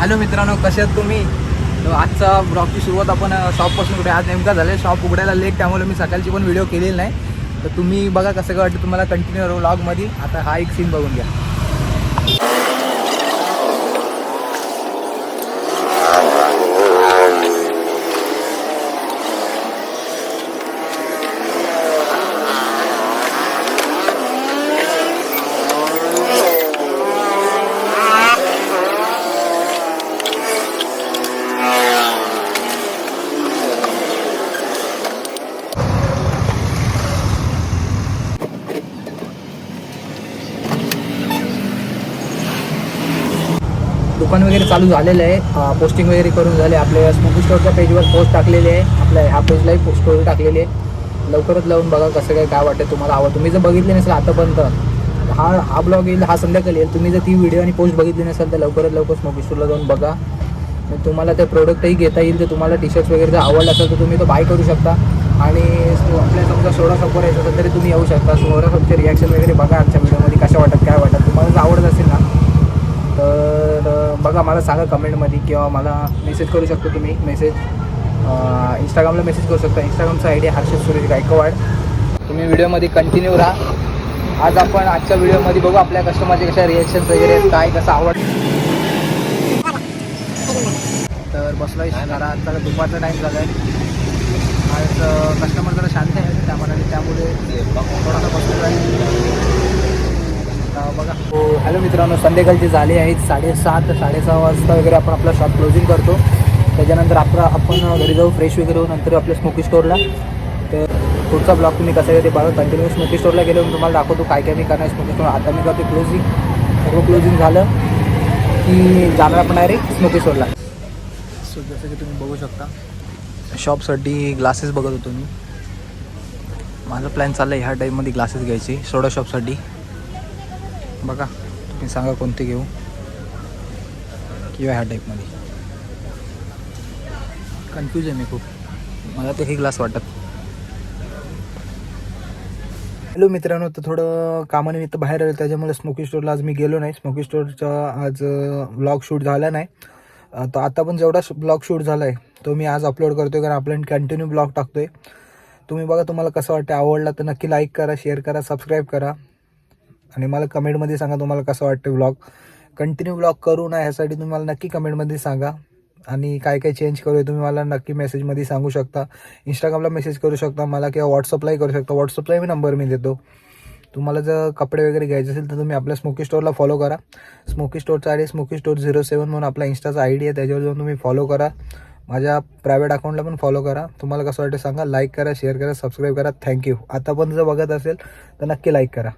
Hello मित्रांनो कसे आहेत तुम्ही? आजचा ब्लॉगची सुरुवात आपण शॉपपासून कुठे आज नेमका झालं शॉप उघडायला लेट त्यामुळे मी सकाळची पण व्हिडिओ केलेली नाही. तर तुम्ही बघा कसं काय वाटतं तुम्हाला कंटिन्यू ब्लॉगमध्ये आता हा एक सीन बघून घ्या. दुकान वगैरे चालू झालेलं आहे. पोस्टिंग वगैरे करून झाले. आपल्या स्मोकी स्टोरच्या पेजवर पोस्ट टाकलेली आहे. आपल्या ह्या पेजलाही पोस्ट स्टोरी टाकलेली आहे. लवकरच लावून बघा कसं काय काय वाटतं तुम्हाला. आवड तुम्ही जर बघितली नसेल आतापर्यंत हा हा ब्लॉग येईल हा संध्याकाळी येईल. तुम्ही जर ती व्हिडिओ आणि पोस्ट बघितली नसेल तर लवकरात लवकर स्मोकी स्टोरला जाऊन बघा. तुम्हाला ते प्रोडक्टही घेता येईल. तर तुम्हाला टी शर्ट्स वगैरे जर आवडलं असेल तर तुम्ही तो बाय करू शकता. आणि आपल्या समजा सोळा सपोर यायचं असेल तरी तुम्ही येऊ शकता. सोळा सपचे रिॲक्शन वगैरे बघा आमच्या व्हिडिओमध्ये कशा वाटत काय वाटत तुम्हाला जर आवडत असेल ना तर अं, बघा मला सांगा कमेंटमध्ये किंवा मला मेसेज करू शकतो तुम्ही मेसेज इंस्टाग्रामला मेसेज करू शकता. इंस्टाग्रामचा आय डी हर्षद सुरेश गायकवाड. तुम्ही व्हिडिओमध्ये कंटिन्यू राहा. आज आपण आजच्या व्हिडिओमध्ये बघू आपल्या कस्टमरचे कशा रिएक्शन वगैरे काय कसं आवड. तर बसलो आहे जरा आता दुपारचा टाईम झाला आहे आज कस्टमर जरा शांत आहे त्यामुळे त्यामुळे थोडासा बसलो आहे बघा. हो हॅलो मित्रांनो संध्याकाळचे झाले आहेत साडेसात ते साडेसहा वाजता वगैरे आपण आपला शॉप क्लोजिंग करतो. त्याच्यानंतर आपला आपण घरी जाऊ फ्रेश वगैरे होऊ नंतर आपल्या स्मोकी स्टोअरला तर पुढचा ब्लॉग तुम्ही कसा आहे ते बघा कंटिन्यू स्मोकी स्टोअरला गेलो मी तुम्हाला दाखवतो काय काय मी करणार स्मोकी स्टोअर आता मी करतो क्लोजिंग सर्व क्लोजिंग झालं की जाणार आपण डायरेक्ट स्मोकी स्टोअरला सो जसं की तुम्ही बघू शकता शॉपसाठी ग्लासेस बघत होतो मी. माझा प्लॅन चालला आहे ह्या टाईपमध्ये ग्लासेस घ्यायचे सोडा शॉपसाठी बघा तुम्ही सांगा कोणते घेऊ? किंवा ह्या टाईपमध्ये कन्फ्यूज आहे मी खूप. मला ते हे ग्लास वाटत. हॅलो मित्रांनो तर थोडं कामानिमित्त बाहेर आलं त्याच्यामुळे स्मोकी स्टोरला आज मी गेलो नाही. स्मोकी स्टोरचा आज ब्लॉग शूट झाला नाही. तर आता पण जेवढा ब्लॉग शूट झाला आहे तो मी आज अपलोड करतो आहे कारण आपण कंटिन्यू ब्लॉग आहे तुम्ही बघा तुम्हाला कसं वाटतं आवडला तर नक्की लाईक करा शेअर करा सबस्क्राईब करा. आणि मला कमेंटमध्ये सांगा तुम्हाला कसं वाटतं व्लॉग कंटिन्यू व्लॉग करू ना ह्यासाठी तुम्ही मला नक्की कमेंटमध्ये सांगा. आणि काय काय चेंज करू तुम्ही मला नक्की मेसेजमध्ये सांगू शकता. इंस्टाग्रामला मेसेज करू शकता मला किंवा व्हॉट्सअपलाही करू शकता. व्हॉट्सअपलाही मी नंबर मी देतो. तुम्हाला जर कपडे वगैरे घ्यायचे असेल तर तुम्ही आपल्या स्मोकी स्टोअरला फॉलो करा. स्मोकी स्टोअरचा I D smoky store zero seven म्हणून आपला इंस्टाचा आय डी आहे. त्याच्यावर जाऊन तुम्ही फॉलो करा. माझ्या प्रायव्हेट अकाउंटला पण फॉलो करा. तुम्हाला कसं वाटतं सांगा. लाईक करा शेअर करा सबस्क्राईब करा. थँक्यू आता पण जर बघत असेल तर नक्की लाईक करा.